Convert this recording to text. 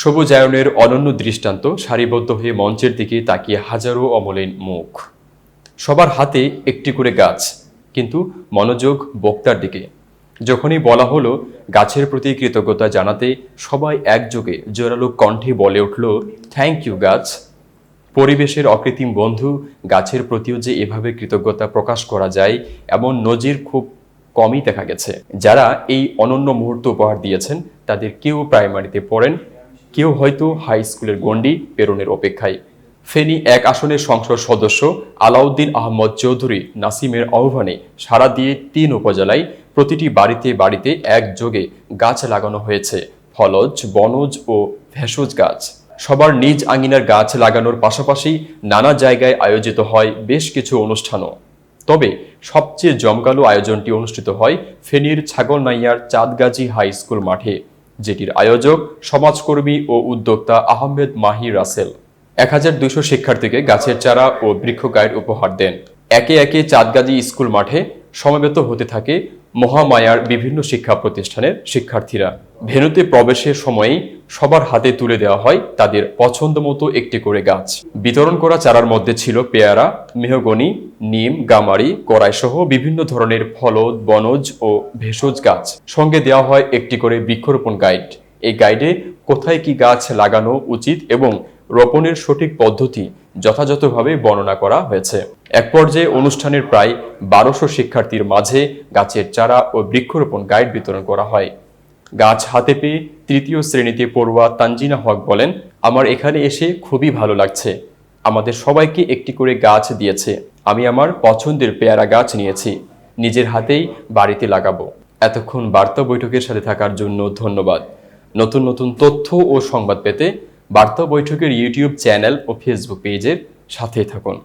সবুজায়নের অনন্য দৃষ্টান্ত সারিবদ্ধ হয়ে মঞ্চের দিকে তাকিয়ে হাজারো অমলিন মুখ। সবার হাতে একটি করে গাছ, কিন্তু মনোযোগ বক্তার দিকে। যখনই বলা হলো, গাছের প্রতি কৃতজ্ঞতা জানাতে সবাই একযোগে জোরালো কণ্ঠে বলে উঠল থ্যাংক ইউ গাছ। পরিবেশের অকৃত্রিম বন্ধু, গাছের প্রতিও যে এভাবে কৃতজ্ঞতা প্রকাশ করা যায়, এমন নজির খুব কমই দেখা গেছে। যারা এই অনন্য মুহূর্ত উপহার দিয়েছেন, তাদের কেউ প্রাইমারিতে পড়েন কেউ হয়তো হাই স্কুলের গণ্ডি পেরনের অপেক্ষায়। ফেনী এক আসনের সংসদ সদস্য আলাউদ্দিন আহমদ চৌধুরী নাসিমের আহ্বানে সারা দিয়ে তিন উপজেলায় প্রতিটি বাড়িতে বাড়িতে একযোগে গাছ লাগানো হয়েছে, ফলজ, বনজ ও ভেষজ গাছ। সবার নিজ আঙিনার গাছ লাগানোর পাশাপাশি নানা জায়গায় আয়োজিত হয় বেশ কিছু অনুষ্ঠানও। তবে সবচেয়ে জমকালো আয়োজনটি অনুষ্ঠিত হয় ফেনীর ছাগলনাইয়ার চাঁদগাজী হাই স্কুল মাঠে। যেটির আয়োজক সমাজকর্মী ও উদ্যোক্তা আহমেদ মাহি রাসেল। এক হাজার দুইশো শিক্ষার্থীকে গাছের চারা ও বৃক্ষ গাইড উপহার দেন। একে একে চাঁদগাজী স্কুল মাঠে সমবেত হতে থাকে মহামায়ার বিভিন্ন শিক্ষা প্রতিষ্ঠানের শিক্ষার্থীরা। ভেনুতে প্রবেশের সময়েই সবার হাতে তুলে দেওয়া হয় তাদের পছন্দ মতো একটি করে গাছ। বিতরণ করা চারার মধ্যে ছিল পেয়ারা, মেহগনি, নিম, গামারি কড়াই সহ বিভিন্ন ধরনের ফলদ, বনজ ও ভেষজ গাছ। সঙ্গে দেওয়া হয় একটি করে বৃক্ষরোপণ গাইড। এই গাইডে কোথায় কি গাছ লাগানো উচিত এবং রোপণের সঠিক পদ্ধতি যথাযথভাবে বর্ণনা করা হয়েছে। এক পর্যায়ে অনুষ্ঠানের প্রায় বারোশো শিক্ষার্থীর মাঝে গাছের চারা ও বৃক্ষরোপণ গাইড বিতরণ করা হয়। গাছ হাতে পেয়ে তৃতীয় শ্রেণীতে পড়ুয়া তানজিনা হক বলেন, আমার এখানে এসে খুবই ভালো লাগছে। আমাদের সবাইকে একটি করে গাছ দিয়েছে। আমি আমার পছন্দের পেয়ারা গাছ নিয়েছি। নিজের হাতেই বাড়িতে লাগাবো। এতক্ষণ বার্তা বৈঠকের সাথে থাকার জন্য ধন্যবাদ। নতুন নতুন তথ্য ও সংবাদ পেতে বার্তা বৈঠকের ইউটিউব চ্যানেল ও ফেসবুক পেজের সাথেই থাকুন।